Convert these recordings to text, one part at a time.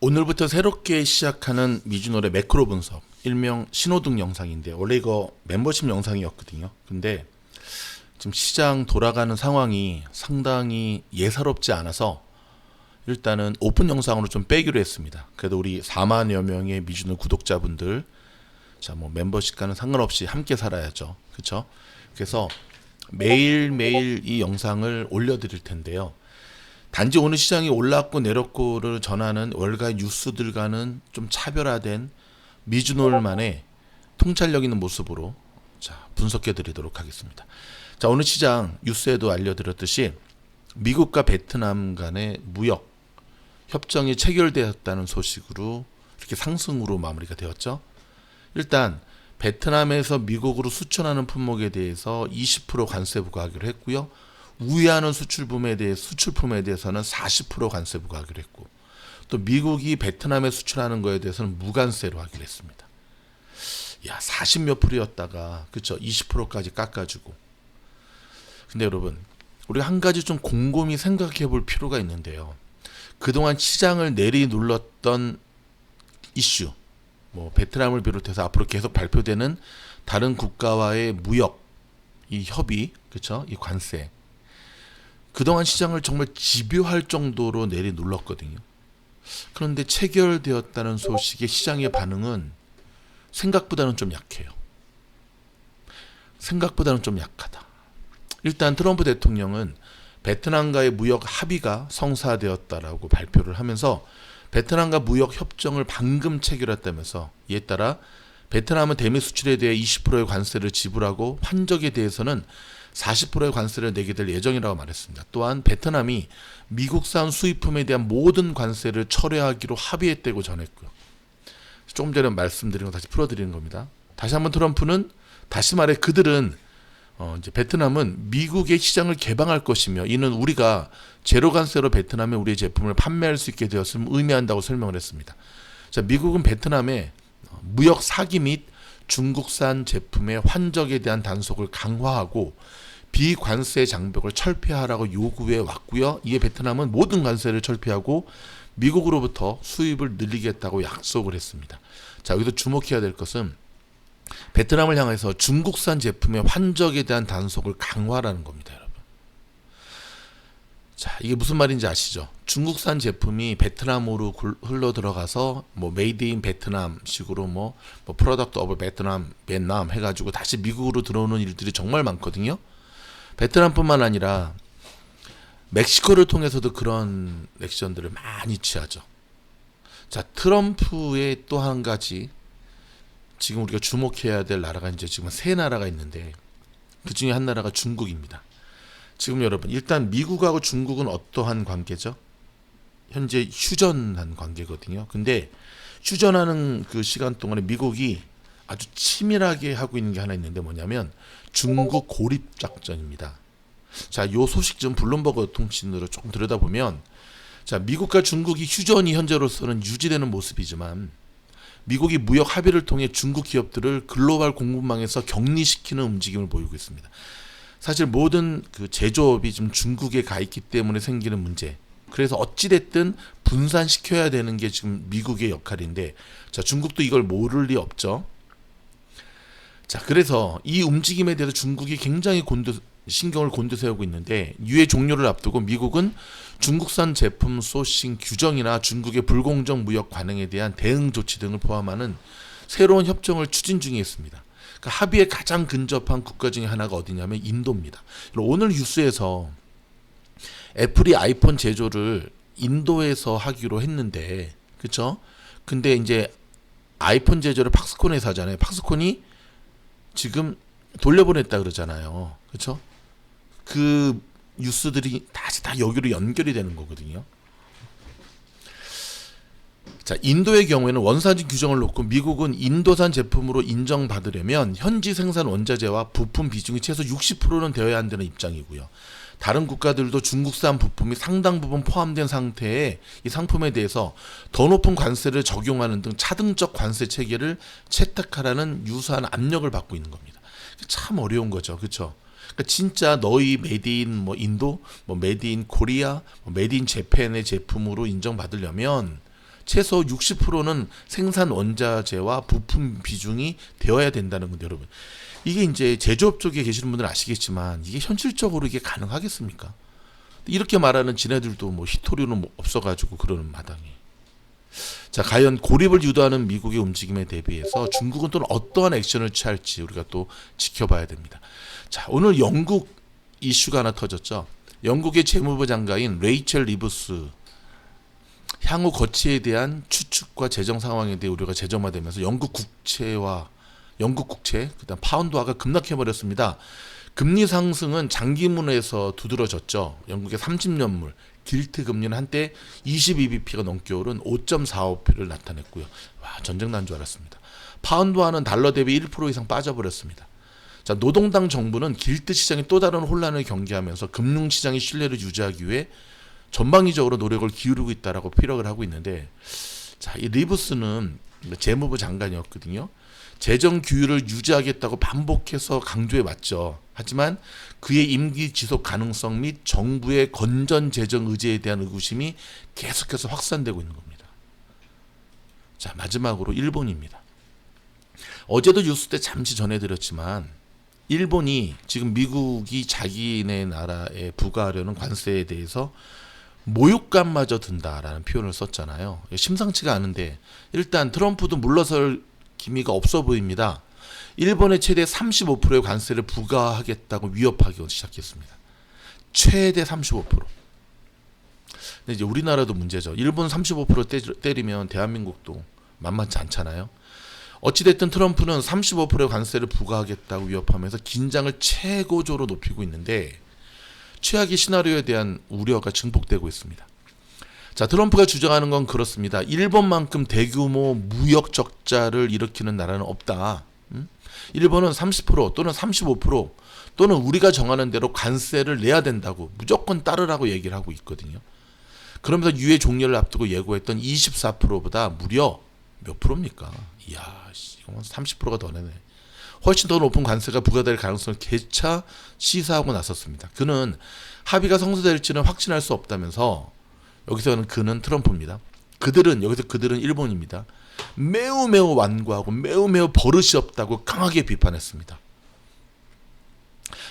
오늘부터 새롭게 시작하는 미주노래 매크로 분석, 일명 신호등 영상인데 원래 이거 멤버십 영상이었거든요. 근데 지금 시장 돌아가는 상황이 상당히 예사롭지 않아서 일단은 오픈 영상으로 좀 빼기로 했습니다. 그래도 우리 4만여 명의 미주노 구독자분들 자 뭐 멤버십과는 상관없이 함께 살아야죠. 그렇죠? 그래서 매일매일 이 영상을 올려 드릴 텐데요. 단지 오늘 시장이 올랐고 내렸고를 전하는 월가 뉴스들과는 좀 차별화된 미주노을만의 통찰력 있는 모습으로 자 분석해 드리도록 하겠습니다. 자 오늘 시장 뉴스에도 알려드렸듯이 미국과 베트남 간의 무역 협정이 체결되었다는 소식으로 이렇게 상승으로 마무리가 되었죠. 일단 베트남에서 미국으로 수출하는 품목에 대해서 20% 관세 부과하기로 했고요. 우회하는 수출품에 대해 수출품에 대해서는 40% 관세 부과하기로 했고 또 미국이 베트남에 수출하는 거에 대해서는 무관세로 하기로 했습니다. 야, 40 몇 프로였다가 그쵸 20%까지 깎아 주고. 근데 여러분, 우리 한 가지 좀 곰곰이 생각해 볼 필요가 있는데요. 그동안 시장을 내리눌렀던 이슈, 뭐 베트남을 비롯해서 앞으로 계속 발표되는 다른 국가와의 무역 이 협의, 그렇죠? 이 관세. 그동안 시장을 정말 집요할 정도로 내리눌렀거든요. 그런데 체결되었다는 소식에 시장의 반응은 생각보다는 좀 약해요. 생각보다는 좀 약하다. 일단 트럼프 대통령은 베트남과의 무역 합의가 성사되었다라고 발표를 하면서 베트남과 무역 협정을 방금 체결했다면서 이에 따라 베트남은 대미 수출에 대해 20%의 관세를 지불하고 환적에 대해서는 40%의 관세를 내게 될 예정이라고 말했습니다. 또한 베트남이 미국산 수입품에 대한 모든 관세를 철회하기로 합의했다고 전했고요. 조금 전에 말씀드린 거 다시 풀어드리는 겁니다. 다시 한번 트럼프는 다시 말해 그들은 어 이제 베트남은 미국의 시장을 개방할 것이며 이는 우리가 제로 관세로 베트남에 우리의 제품을 판매할 수 있게 되었음을 의미한다고 설명을 했습니다. 자, 미국은 베트남에 무역 사기 및 중국산 제품의 환적에 대한 단속을 강화하고 비관세 장벽을 철폐하라고 요구해 왔고요. 이에 베트남은 모든 관세를 철폐하고 미국으로부터 수입을 늘리겠다고 약속을 했습니다. 자, 여기서 주목해야 될 것은 베트남을 향해서 중국산 제품의 환적에 대한 단속을 강화하라는 겁니다, 여러분. 자, 이게 무슨 말인지 아시죠? 중국산 제품이 베트남으로 흘러 들어가서 뭐 메이드 인 베트남 식으로 뭐, 뭐 프로덕트 오브 베트남, 베트남 해 가지고 다시 미국으로 들어오는 일들이 정말 많거든요. 베트남뿐만 아니라 멕시코를 통해서도 그런 액션들을 많이 취하죠. 자, 트럼프의 또 한 가지 지금 우리가 주목해야 될 나라가 이제 지금 세 나라가 있는데 그 중에 한 나라가 중국입니다. 지금 여러분 일단 미국하고 중국은 어떠한 관계죠? 현재 휴전한 관계거든요. 근데 휴전하는 그 시간 동안에 미국이 아주 치밀하게 하고 있는 게 하나 있는데 뭐냐면 중국 고립 작전입니다. 자, 요 소식 좀 블룸버그 통신으로 조금 들여다보면 자, 미국과 중국이 휴전이 현재로서는 유지되는 모습이지만 미국이 무역 합의를 통해 중국 기업들을 글로벌 공급망에서 격리시키는 움직임을 보이고 있습니다. 사실 모든 그 제조업이 지금 중국에 가 있기 때문에 생기는 문제. 그래서 어찌됐든 분산시켜야 되는 게 지금 미국의 역할인데, 자, 중국도 이걸 모를 리 없죠. 자, 그래서 이 움직임에 대해서 중국이 굉장히 곤두, 신경을 곤두세우고 있는데, 유해 종료를 앞두고 미국은 중국산 제품 소싱 규정이나 중국의 불공정 무역 관행에 대한 대응 조치 등을 포함하는 새로운 협정을 추진 중에 있습니다. 그러니까 합의에 가장 근접한 국가 중에 하나가 어디냐면 인도입니다. 오늘 뉴스에서 애플이 아이폰 제조를 인도에서 하기로 했는데, 그렇죠? 근데 이제 아이폰 제조를 팍스콘에서 하잖아요. 팍스콘이 지금 돌려보냈다 그러잖아요. 그렇죠? 그 뉴스들이 다시 다 여기로 연결이 되는 거거든요. 자, 인도의 경우에는 원산지 규정을 놓고 미국은 인도산 제품으로 인정받으려면 현지 생산 원자재와 부품 비중이 최소 60%는 되어야 한다는 입장이고요. 다른 국가들도 중국산 부품이 상당 부분 포함된 상태의 이 상품에 대해서 더 높은 관세를 적용하는 등 차등적 관세 체계를 채택하라는 유사한 압력을 받고 있는 겁니다. 참 어려운 거죠. 그렇죠? 진짜 너희 메디인 뭐 인도, 뭐 메디인 코리아, 뭐 메디인 재팬의 제품으로 인정받으려면 최소 60%는 생산 원자재와 부품 비중이 되어야 된다는 건데 여러분. 이게 이제 제조업 쪽에 계시는 분들은 아시겠지만 이게 현실적으로 이게 가능하겠습니까? 이렇게 말하는 지네들도 뭐 히토리는 뭐 없어가지고 그러는 마당에. 자, 과연 고립을 유도하는 미국의 움직임에 대비해서 중국은 또 어떠한 액션을 취할지 우리가 또 지켜봐야 됩니다. 자, 오늘 영국 이슈가 하나 터졌죠. 영국의 재무부 장관인 레이첼 리브스 향후 거치에 대한 추측과 재정 상황에 대해 우려가 재점화되면서 영국 국채와 영국 국채 그다음 파운드화가 급락해 버렸습니다. 금리 상승은 장기문에서 두드러졌죠. 영국의 30년물 길트 금리는 한때 22bp가 넘게 오른 5.45%를 나타냈고요. 와 전쟁 난 줄 알았습니다. 파운드화는 달러 대비 1% 이상 빠져버렸습니다. 자, 노동당 정부는 길트 시장의 또 다른 혼란을 경계하면서 금융 시장의 신뢰를 유지하기 위해 전방위적으로 노력을 기울이고 있다라고 피력을 하고 있는데 자, 이 리브스는 재무부 장관이었거든요. 재정 규율을 유지하겠다고 반복해서 강조해 왔죠. 하지만 그의 임기 지속 가능성 및 정부의 건전 재정 의지에 대한 의구심이 계속해서 확산되고 있는 겁니다. 자, 마지막으로 일본입니다. 어제도 뉴스 때 잠시 전해드렸지만 일본이 지금 미국이 자기네 나라에 부과하려는 관세에 대해서 모욕감마저 든다라는 표현을 썼잖아요. 심상치가 않은데 일단 트럼프도 물러설 기미가 없어 보입니다. 일본의 최대 35%의 관세를 부과하겠다고 위협하기 시작했습니다. 최대 35%. 근데 이제 우리나라도 문제죠. 일본 35% 때리면 대한민국도 만만치 않잖아요. 어찌됐든 트럼프는 35%의 관세를 부과하겠다고 위협하면서 긴장을 최고조로 높이고 있는데 최악의 시나리오에 대한 우려가 증폭되고 있습니다. 자, 트럼프가 주장하는 건 그렇습니다. 일본만큼 대규모 무역 적자를 일으키는 나라는 없다. 음? 일본은 30% 또는 35% 또는 우리가 정하는 대로 관세를 내야 된다고 무조건 따르라고 얘기를 하고 있거든요. 그러면서 유해 종료를 앞두고 예고했던 24%보다 무려 몇 프로입니까? 이야, 이건 30%가 더 내네. 훨씬 더 높은 관세가 부과될 가능성을 개차 시사하고 나섰습니다. 그는 합의가 성사될지는 확신할 수 없다면서 여기서는 그는 트럼프입니다. 그들은 여기서 그들은 일본입니다. 매우 매우 완고하고 매우 매우 버릇이 없다고 강하게 비판했습니다.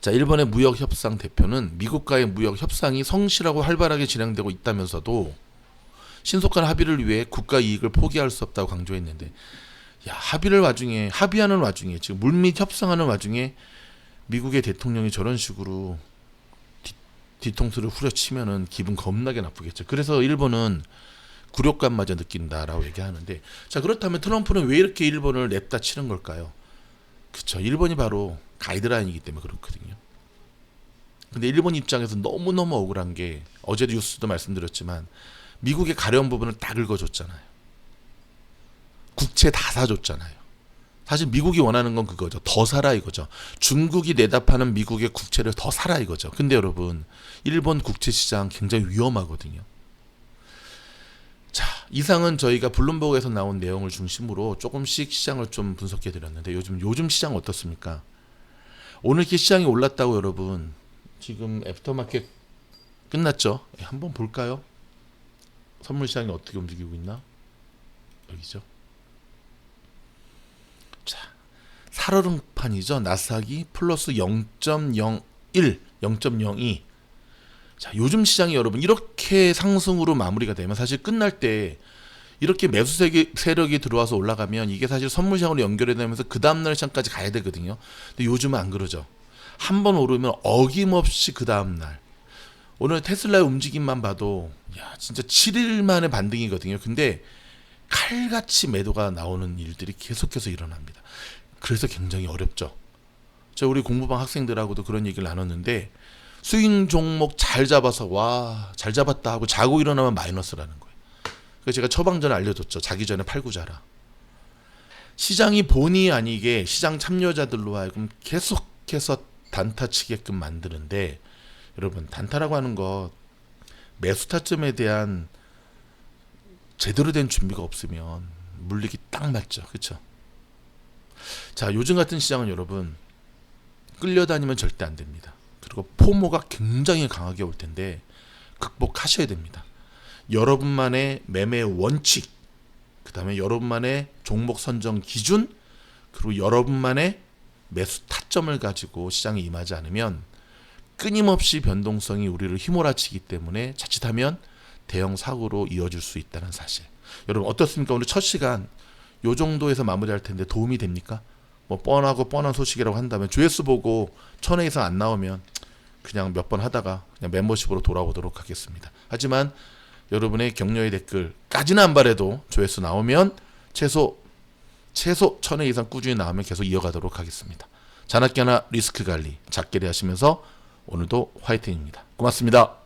자, 일본의 무역 협상 대표는 미국과의 무역 협상이 성실하고 활발하게 진행되고 있다면서도 신속한 합의를 위해 국가 이익을 포기할 수 없다고 강조했는데 야, 합의를 와중에 합의하는 와중에 지금 물밑 협상하는 와중에 미국의 대통령이 저런 식으로 뒤, 뒤통수를 후려치면은 기분 겁나게 나쁘겠죠. 그래서 일본은 굴욕감마저 느낀다라고 얘기하는데 자 그렇다면 트럼프는 왜 이렇게 일본을 냅다 치는 걸까요? 그쵸 일본이 바로 가이드라인이기 때문에 그렇거든요. 근데 일본 입장에서 너무너무 억울한 게 어제 뉴스도 말씀드렸지만 미국의 가려운 부분을 다 긁어줬잖아요. 국채 다 사줬잖아요. 사실 미국이 원하는 건 그거죠. 더 사라 이거죠. 중국이 내다 파는 미국의 국채를 더 사라 이거죠. 근데 여러분, 일본 국채 시장 굉장히 위험하거든요. 자, 이상은 저희가 블룸버그에서 나온 내용을 중심으로 조금씩 시장을 좀 분석해 드렸는데 요즘 요즘 시장 어떻습니까? 오늘 이렇게 시장이 올랐다고 여러분 지금 애프터마켓 끝났죠? 예, 한번 볼까요? 선물 시장이 어떻게 움직이고 있나? 여기죠. 자, 살얼음판이죠. 나스닥이 플러스 0.01, 0.02. 자, 요즘 시장이 여러분 이렇게 상승으로 마무리가 되면 사실 끝날 때 이렇게 매수 세력이 들어와서 올라가면 이게 사실 선물 시장으로 연결이 되면서 그 다음날 시장까지 가야 되거든요. 근데 요즘은 안 그러죠. 한 번 오르면 어김없이 그 다음날. 오늘 테슬라의 움직임만 봐도 야 진짜 7일 만에 반등이거든요. 근데 칼같이 매도가 나오는 일들이 계속해서 일어납니다. 그래서 굉장히 어렵죠. 저 우리 공부방 학생들하고도 그런 얘기를 나눴는데 스윙 종목 잘 잡아서 와 잘 잡았다 하고 자고 일어나면 마이너스라는 거예요. 그래서 제가 처방전 알려줬죠. 자기 전에 팔고 자라. 시장이 본의 아니게 시장 참여자들로 하여금 계속해서 단타 치게끔 만드는데 여러분 단타라고 하는 것 매수 타점에 대한 제대로 된 준비가 없으면 물리기 딱 맞죠. 그렇죠? 자, 요즘 같은 시장은 여러분 끌려다니면 절대 안 됩니다. 그리고 포모가 굉장히 강하게 올 텐데 극복하셔야 됩니다. 여러분만의 매매 원칙, 그다음에 여러분만의 종목 선정 기준 그리고 여러분만의 매수 타점을 가지고 시장에 임하지 않으면 끊임없이 변동성이 우리를 휘몰아치기 때문에 자칫하면 대형 사고로 이어질 수 있다는 사실. 여러분 어떻습니까? 오늘 첫 시간 요 정도에서 마무리할 텐데 도움이 됩니까? 뭐 뻔하고 뻔한 소식이라고 한다면 조회수 보고 천회 이상 안 나오면 그냥 몇 번 하다가 그냥 멤버십으로 돌아오도록 하겠습니다. 하지만 여러분의 격려의 댓글까지는 안 바래도 조회수 나오면 최소 최소 천회 이상 꾸준히 나오면 계속 이어가도록 하겠습니다. 잔악계나 리스크 관리 작게리 하시면서 오늘도 화이팅입니다. 고맙습니다.